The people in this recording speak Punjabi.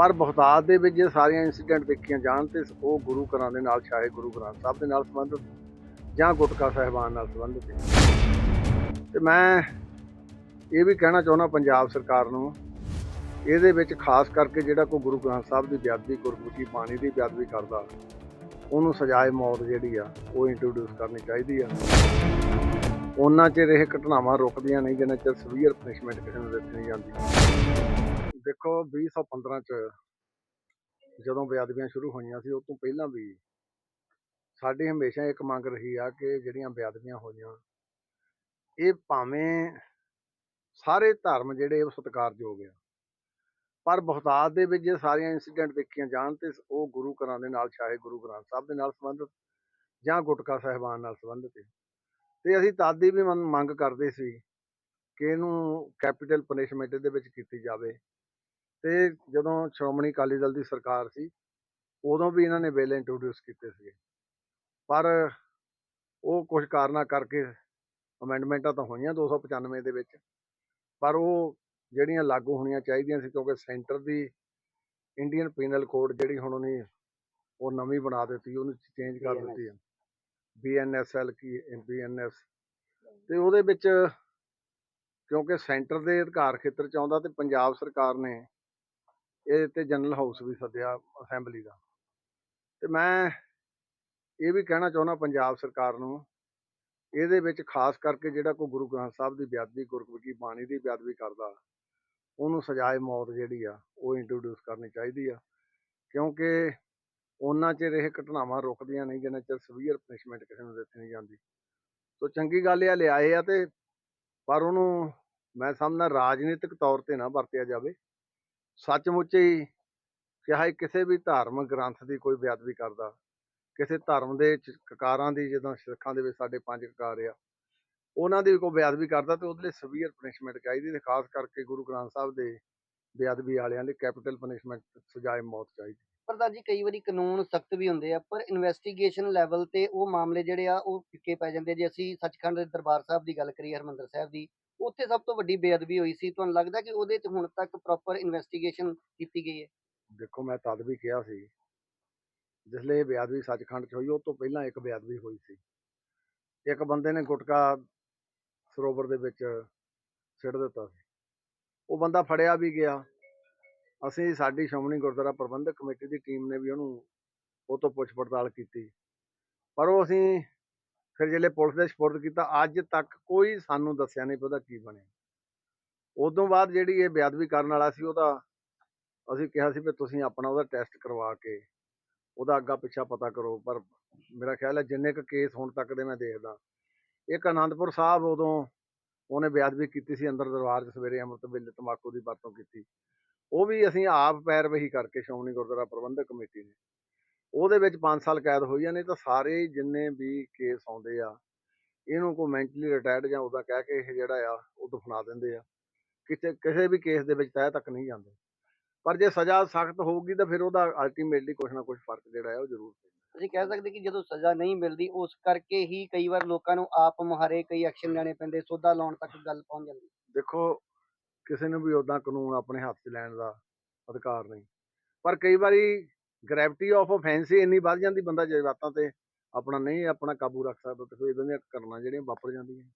ਪਰ ਬਹੁਤਾਤ ਦੇ ਵਿੱਚ ਜੇ ਸਾਰੀਆਂ ਇਨਸੀਡੈਂਟ ਦੇਖੀਆਂ ਜਾਣ ਤੇ ਉਹ ਗੁਰੂ ਘਰਾਂ ਦੇ ਨਾਲ ਸ਼ਾਇਦ ਗੁਰੂ ਗ੍ਰੰਥ ਸਾਹਿਬ ਦੇ ਨਾਲ ਸੰਬੰਧਿਤ ਜਾਂ ਗੁਟਕਾ ਸਾਹਿਬਾਨ ਨਾਲ ਸੰਬੰਧਿਤ ਹੈ। ਤੇ ਮੈਂ ਇਹ ਵੀ ਕਹਿਣਾ ਚਾਹੁੰਦਾ ਪੰਜਾਬ ਸਰਕਾਰ ਨੂੰ, ਇਹਦੇ ਵਿੱਚ ਖਾਸ ਕਰਕੇ ਜਿਹੜਾ ਕੋਈ ਗੁਰੂ ਗ੍ਰੰਥ ਸਾਹਿਬ ਦੀ ਬੇਅਦਬੀ, ਗੁਰਮੁਖੀ ਬਾਣੀ ਦੀ ਬੇਅਦਬੀ ਕਰਦਾ, ਉਹਨੂੰ ਸਜ਼ਾਏ ਮੌਤ ਜਿਹੜੀ ਆ, ਉਹ ਇੰਟਰੋਡਿਊਸ ਕਰਨੀ ਚਾਹੀਦੀ ਆ ਉਹਨਾਂ 'ਚ ਇਹ ਘਟਨਾਵਾਂ ਰੁਕਦੀਆਂ ਨਹੀਂ, ਜਿੰਨਾ ਚਿਰ ਸਵੀਅਰ ਪਨਿਸ਼ਮੈਂਟ ਕਿਸੇ ਨੂੰ ਦਿੱਤੀ ਨਹੀਂ ਜਾਂਦੀ ਦੇਖੋ 2015 ਚ ਜਦੋਂ ਬੇਅਦਬੀਆਂ ਸ਼ੁਰੂ ਹੋਈਆਂ ਸੀ ਉਸ ਤੋਂ ਪਹਿਲਾਂ ਵੀ ਸਾਡੀ ਹਮੇਸ਼ਾ ਇੱਕ ਮੰਗ ਰਹੀ ਆ ਕਿ ਜਿਹੜੀਆਂ ਬੇਅਦਬੀਆਂ ਹੋਈਆਂ, ਇਹ ਭਾਵੇਂ ਸਾਰੇ ਧਰਮ ਜਿਹੜੇ ਉਹ ਸਤਿਕਾਰਯੋਗ ਆ, ਪਰ ਬਹੁਤਾਤ ਦੇ ਵਿੱਚ ਜੇ ਸਾਰੀਆਂ ਇਨਸੀਡੈਂਟ ਦੇਖੀਆਂ ਜਾਣ ਤੇ ਉਹ ਗੁਰੂ ਘਰਾਂ ਦੇ ਨਾਲ, ਚਾਹੇ ਗੁਰੂ ਗ੍ਰੰਥ ਸਾਹਿਬ ਦੇ ਨਾਲ ਸੰਬੰਧਿਤ ਜਾਂ ਗੁਟਕਾ ਸਾਹਿਬਾਨ ਨਾਲ ਸੰਬੰਧਿਤ ਹੈ ਤੇ ਅਸੀਂ ਤਦ ਦੀ ਵੀ ਮੰਗ ਮੰਗ ਕਰਦੇ ਸੀ ਕਿ ਇਹਨੂੰ ਕੈਪੀਟਲ ਪਨਿਸ਼ਮੈਂਟ ਦੇ ਵਿੱਚ ਕੀਤੀ ਜਾਵੇ। ਤੇ ਜਦੋਂ ਸ਼੍ਰੋਮਣੀ ਅਕਾਲੀ ਦਲ ਦੀ ਸਰਕਾਰ ਸੀ ਉਦੋਂ ਵੀ ਇਹਨਾਂ ਨੇ ਬਿੱਲ ਇੰਟਰੋਡਿਊਸ ਕੀਤੇ ਸੀਗੇ। ਪਰ ਉਹ ਕੁਝ ਕਾਰਨਾਂ ਕਰਕੇ ਅਮੈਂਡਮੈਂਟਾਂ ਤਾਂ ਹੋਈਆਂ 295 ਦੇ ਵਿੱਚ ਪਰ ਉਹ ਜਿਹੜੀਆਂ ਲਾਗੂ ਹੋਣੀਆਂ ਚਾਹੀਦੀਆਂ ਸੀ ਕਿਉਂਕਿ ਸੈਂਟਰ ਦੀ ਇੰਡੀਅਨ ਪੀਨਲ ਕੋਡ ਜਿਹੜੀ ਹੁਣ ਉਹਨੇ ਉਹ ਨਵੀਂ ਬਣਾ ਦਿੱਤੀ ਉਹਨੂੰ ਚੇਂਜ ਕਰ ਦਿੱਤੀ ਹੈ ਬੀਐਨਐਸਐਲ ਕੀ ਬੀਐਨਐਸ ਤੇ ਉਹਦੇ ਵਿੱਚ ਕਿਉਂਕਿ ਸੈਂਟਰ ਦੇ ਅਧਿਕਾਰ ਖੇਤਰ ਚ ਆਉਂਦਾ ਤੇ ਪੰਜਾਬ ਸਰਕਾਰ ਨੇ ਇਹ ਤੇ ਜਨਰਲ ਹਾਊਸ ਵੀ ਸੱਦਿਆ ਅਸੈਂਬਲੀ ਦਾ। ਤੇ ਮੈਂ ਇਹ ਵੀ ਕਹਿਣਾ ਚਾਹੁੰਦਾ ਪੰਜਾਬ ਸਰਕਾਰ ਨੂੰ, ਇਹਦੇ ਵਿੱਚ ਖਾਸ ਕਰਕੇ ਜਿਹੜਾ ਕੋਈ ਗੁਰੂ ਗ੍ਰੰਥ ਸਾਹਿਬ ਦੀ ਬੇਅਦਬੀ, ਗੁਰਮੁਖੀ ਬਾਣੀ ਦੀ ਬੇਅਦਬੀ ਕਰਦਾ, ਉਹਨੂੰ ਸਜ਼ਾਏ ਮੌਤ ਜਿਹੜੀ ਆ, ਉਹ ਇੰਟਰੋਡਿਊਸ ਕਰਨੀ ਚਾਹੀਦੀ ਆ। ਕਿਉਂਕਿ ਉਹਨਾਂ ਚਿਰ ਇਹ ਘਟਨਾਵਾਂ ਰੁਕਦੀਆਂ ਨਹੀਂ, ਜਿੰਨਾ ਚਿਰ ਸਵੀਅਰ ਪਨਿਸ਼ਮੈਂਟ ਕਿਸੇ ਨੂੰ ਦਿੱਤੀ ਨਹੀਂ ਜਾਂਦੀ। ਸੋ ਚੰਗੀ ਗੱਲ ਇਹ ਆ, ਲਿਆਏ ਆ ਤੇ ਪਰ ਉਹਨੂੰ ਮੈਂ ਸਮਝਦਾ ਰਾਜਨੀਤਿਕ ਤੌਰ ਤੇ ਨਾ ਵਰਤਿਆ ਜਾਵੇ। ਸੱਚਮੁੱਚ ਹੀ ਚਾਹੇ ਕਿਸੇ ਵੀ ਧਾਰਮਿਕ ਗ੍ਰੰਥ ਦੀ ਕੋਈ ਬੇਅਦਬੀ ਕਰਦਾ ਕਿਸੇ ਧਰਮ ਦੇ ਕਕਾਰਾਂ ਦੀ ਜਦੋਂ ਸਿੱਖਾਂ ਦੇ ਵਿੱਚ ਸਾਡੇ ਪੰਜ ਕਕਾਰ ਆ, ਉਹਨਾਂ ਦੀ ਕੋਈ ਬੇਅਦਬੀ ਕਰਦਾ ਤੇ ਉਹਦੇ ਲਈ ਸਵੀਅਰ ਪਨਿਸ਼ਮੈਂਟ ਚਾਹੀਦੀ ਤੇ ਖਾਸ ਕਰਕੇ ਗੁਰੂ ਗ੍ਰੰਥ ਸਾਹਿਬ ਦੇ ਬੇਅਦਬੀ ਵਾਲਿਆਂ ਲਈ ਕੈਪੀਟਲ ਪਨਿਸ਼ਮੈਂਟ ਸਜ਼ਾਏ ਮੌਤ ਚਾਹੀਦੀ ਪ੍ਰਧਾਨ ਜੀ, ਕਈ ਵਾਰੀ ਕਾਨੂੰਨ ਸਖਤ ਵੀ ਹੁੰਦੇ ਆ, ਪਰ ਇਨਵੈਸਟੀਗੇਸ਼ਨ ਲੈਵਲ ਤੇ ਉਹ ਮਾਮਲੇ ਜਿਹੜੇ ਆ ਉਹ ਫਿੱਕੇ ਪੈ ਜਾਂਦੇ ਆ। ਜੇ ਅਸੀਂ ਸੱਚਖੰਡ ਦੇ ਦਰਬਾਰ ਸਾਹਿਬ ਦੀ ਗੱਲ ਕਰੀਏ, ਹਰਮੰਦਰ ਸਾਹਿਬ ਦੀ ਉੱਥੇ ਸਭ ਤੋਂ ਵੱਡੀ ਬੇਅਦਬੀ ਹੋਈ ਸੀ। ਤੁਹਾਨੂੰ ਲੱਗਦਾ ਕਿ ਉਹਦੇ 'ਚ ਹੁਣ ਤੱਕ ਪ੍ਰੋਪਰ ਇਨਵੈਸਟੀਗੇਸ਼ਨ ਕੀਤੀ ਗਈ ਹੈ? ਦੇਖੋ, ਮੈਂ ਤਦ ਵੀ ਕਿਹਾ ਸੀ ਜਿਸਲੇ ਇਹ ਬੇਅਦਬੀ ਸੱਚਖੰਡ ਚ ਹੋਈ, ਉਹ ਤੋਂ ਪਹਿਲਾਂ ਇੱਕ ਬੇਅਦਬੀ ਹੋਈ ਸੀ। ਇੱਕ ਬੰਦੇ ਨੇ ਗੁਟਕਾ ਸਰੋਵਰ ਦੇ ਵਿੱਚ ਸਿੱਟ ਦਿੱਤਾ ਸੀ। ਉਹ ਬੰਦਾ ਫੜਿਆ ਵੀ ਗਿਆ। ਅਸੀਂ ਸਾਡੀ ਸ਼੍ਰੋਮਣੀ ਗੁਰਦੁਆਰਾ ਪ੍ਰਬੰਧਕ ਕਮੇਟੀ ਦੀ ਟੀਮ ਨੇ ਵੀ ਉਹਨੂੰ, ਉਹ ਤੋਂ ਪੁੱਛ ਪੜਤਾਲ ਕੀਤੀ। ਪਰ ਉਹ ਅਸੀਂ ਫਿਰ ਜਿਹੜੇ ਪੁਲਿਸ ਦੇ ਸਪੁਰਦ ਕੀਤਾ, ਅੱਜ ਤੱਕ ਕੋਈ ਸਾਨੂੰ ਦੱਸਿਆ ਨਹੀਂ ਉਹਦਾ ਕੀ ਬਣਿਆ। ਉਦੋਂ ਬਾਅਦ ਜਿਹੜੀ ਇਹ ਬੇਅਦਬੀ ਕਰਨ ਵਾਲਾ ਸੀ, ਉਹਦਾ ਅਸੀਂ ਕਿਹਾ ਸੀ ਵੀ ਤੁਸੀਂ ਆਪਣਾ ਉਹਦਾ ਟੈਸਟ ਕਰਵਾ ਕੇ ਉਹਦਾ ਅੱਗਾ ਪਿੱਛਾ ਪਤਾ ਕਰੋ, ਪਰ ਮੇਰਾ ਖਿਆਲ ਹੈ ਜਿੰਨੇ ਕੁ ਕੇਸ ਹੁਣ ਤੱਕ ਦੇ ਮੈਂ ਦੇਖਦਾ। ਇੱਕ ਆਨੰਦਪੁਰ ਸਾਹਿਬ ਉਦੋਂ ਉਹਨੇ ਬੇਅਦਬੀ ਕੀਤੀ ਸੀ, ਅੰਦਰ ਦਰਬਾਰ 'ਚ ਸਵੇਰੇ ਅੰਮ੍ਰਿਤ ਵੇਲੇ ਤੰਬਾਕੂ ਦੀ ਵਰਤੋਂ ਕੀਤੀ। ਉਹ ਵੀ ਅਸੀਂ ਆਪ ਪੈਰਵਹੀ ਕਰਕੇ ਸ਼੍ਰੋਮਣੀ ਗੁਰਦੁਆਰਾ ਪ੍ਰਬੰਧਕ ਕਮੇਟੀ ਨੇ। ਉਹਦੇ ਵਿੱਚ 5 ਸਾਲ ਕੈਦ ਹੋਈਆਂ ਨੇ ਤਾਂ ਸਾਰੇ ਜਿੰਨੇ ਵੀ ਕੇਸ ਆਉਂਦੇ ਆ ਇਹਨੂੰ ਕੋਈ ਮੈਂਟਲੀ ਰਿਟਾਇਰਡ ਜਾਂ ਉਹਦਾ ਕਹਿ ਕੇ ਇਹ ਜਿਹੜਾ ਆ ਉਹ ਦਫਨਾ ਦਿੰਦੇ ਆ। ਕਿਸੇ ਕਿਸੇ ਵੀ ਕੇਸ ਦੇ ਵਿੱਚ ਤਹਿ ਤੱਕ ਨਹੀਂ ਜਾਂਦੇ। ਪਰ ਜੇ ਸਜ਼ਾ ਸਖਤ ਹੋਊਗੀ ਤਾਂ ਫਿਰ ਉਹਦਾ ਅਲਟੀਮੇਟਲੀ ਕੁਛ ਨਾ ਕੁਛ ਫ਼ਰਕ ਜਿਹੜਾ ਹੈ ਉਹ ਜ਼ਰੂਰ ਪੈਂਦਾ। ਅਸੀਂ ਕਹਿ ਸਕਦੇ ਕਿ ਜਦੋਂ ਸਜ਼ਾ ਨਹੀਂ ਮਿਲਦੀ ਉਸ ਕਰਕੇ ਹੀ ਕਈ ਵਾਰ ਲੋਕਾਂ ਨੂੰ ਆਪ ਮੁਹਾਰੇ ਕਈ ਐਕਸ਼ਨ ਲੈਣੇ ਪੈਂਦੇ ਸੋਧਾ ਲਾਉਣ ਤੱਕ ਗੱਲ ਪਹੁੰਚ ਜਾਂਦੀ। ਦੇਖੋ ਕਿਸੇ ਨੂੰ ਵੀ ਉਦਾਂ ਕਾਨੂੰਨ ਆਪਣੇ ਹੱਥ 'ਚ ਲੈਣ ਦਾ ਅਧਿਕਾਰ ਨਹੀਂ। ਪਰ ਕਈ ਵਾਰੀ ਗ੍ਰੈਵਿਟੀ ਆਫ ਆਫੈਂਸ ਇੰਨੀ ਵੱਧ ਜਾਂਦੀ ਬੰਦਾ ਜਜ਼ਬਾਤਾਂ ਤੇ ਆਪਣਾ ਨਹੀਂ, ਆਪਣਾ ਕਾਬੂ ਰੱਖ ਸਕਦਾ ਤੇ ਫਿਰ ਇਦਾਂ ਦੀਆਂ ਘਟਨਾ ਜਿਹੜੀਆਂ ਵਾਪਰ ਜਾਂਦੀਆਂ।